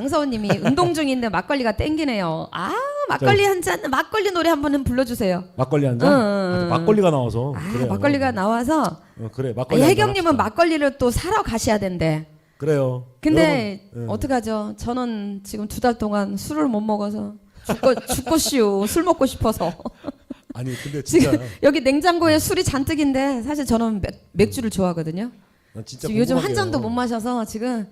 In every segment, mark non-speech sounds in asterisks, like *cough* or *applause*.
장서원님이 *laughs* 운동 중인데 막걸리가 땡기네요. 아 막걸리 한 잔, 막걸리 노래 한 번은 불러주세요. 막걸리 한 잔. 응, 응, 아, 응. 막걸리가 나와서. 아 그래요. 막걸리가 나와서 어, 그래 아, 막걸리. 한잔 혜경님은. 막걸리를 또 사러 가셔야 된대. 그래요. 근데 여러분, 예. 어떡하죠? 저는 지금 두 달 동안 술을 못 먹어서 죽고 *laughs* 죽고시오. 술 먹고 싶어서 *laughs* 아니 근데 진짜 지금 여기 냉장고에 술이 잔뜩인데 사실 저는 맥, 맥주를 좋아하거든요. 난 진짜 지금 요즘 한 잔도. 못 마셔서 지금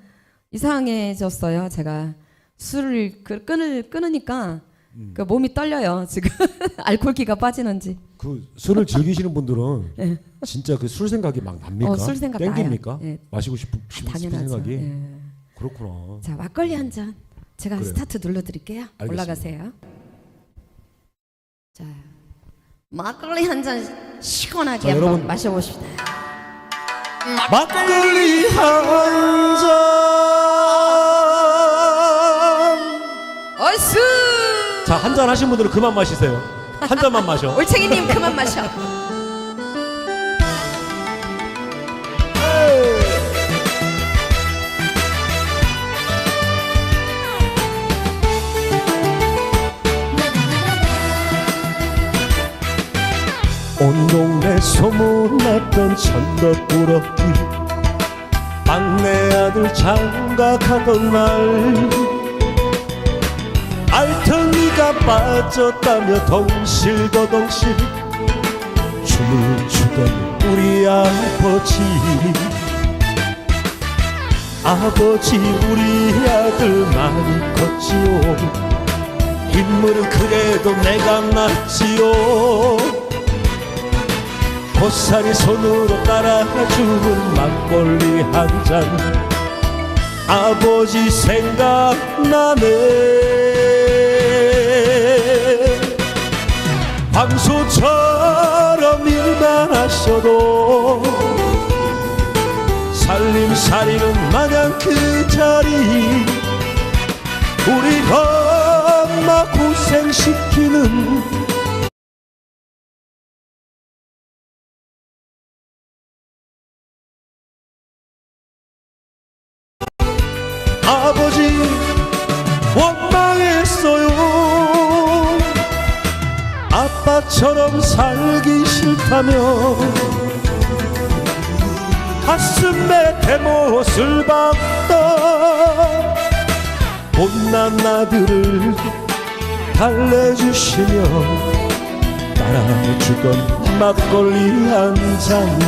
이상해졌어요. 제가 술을 그 끊을 끊으니까 음. 그 몸이 떨려요. 지금 *laughs* 알코올기가 빠지는지. 그 술을 즐기시는 분들은 *laughs* 진짜 그 술 생각이 막 납니까? 예. 어, 술 생각 땡깁니까? 나요. 예. 마시고 싶은 싶은 당연하죠. 생각이 예. 그렇구나. 자 막걸리 한 잔. 제가 그래요. 스타트 눌러드릴게요. 알겠습니다. 올라가세요. 자 막걸리 한 잔 시원하게 자, 한번 여러분. 마셔보십시다. 막걸리 한 잔. 자, 한 잔 하신 분들은 그만 마시세요. 한 잔만 마셔. *laughs* 올챙이님 그만 마셔. 온 동네 소문났던 천덕꾸러기 막내 아들 장가가던 날 알턴니가 빠졌다며 덩실더덩실 춤을 추던 우리 아버지. 아버지 우리 아들 많이 컸지요. 인물은 그래도 내가 낫지요. 고사리 손으로 따라주는 막걸리 한 잔. 아버지 생각나네 황소처럼 일만 하셔도 살림살이는 마냥 그 자리. 우리 엄마 고생시키는 아버지 원망했어요 아빠처럼 살기 싫다며 가슴에 대못을 박다 못난 아들을 달래주시며 따라주던 막걸리 한잔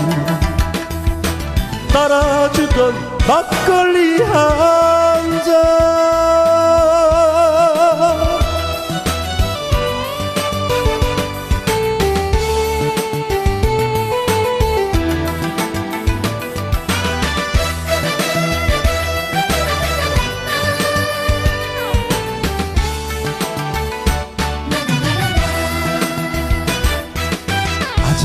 따라주던 막걸리 한 잔.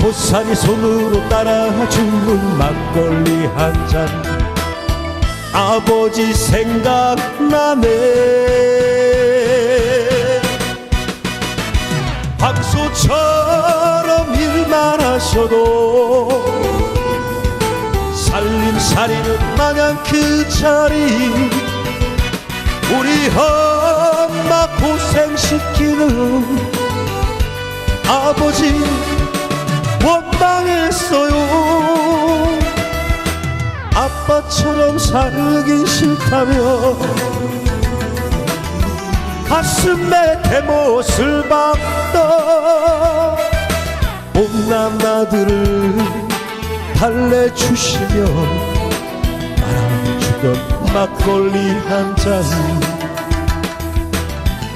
보살이 손으로 따라 주는 막걸리 한 잔. 아버지 생각나네. 황소처럼 일만 하셔도 살림살이는 마냥 그 자리 우리 엄마 고생시키는 아버지 원망했어요. 아빠처럼 살기 싫다며 가슴에 대못을 박다. 못난 아들을 달래주시며 따라주던 막걸리 한잔.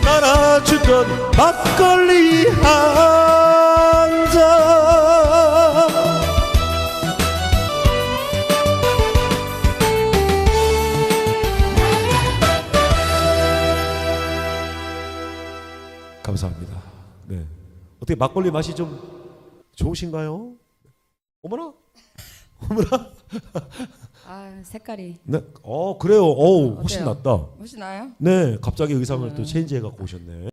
따라주던 막걸리 한 잔. 감사합니다. 네. 어떻게 막걸리 맛이 좀 좋으신가요? 어머나. *laughs* 아 색깔이 네. 어 그래요. 어 훨씬 어때요? 낫다. 훨씬 나요? 네. 갑자기 의상을 음. 또 체인지해 갖고 오셨네.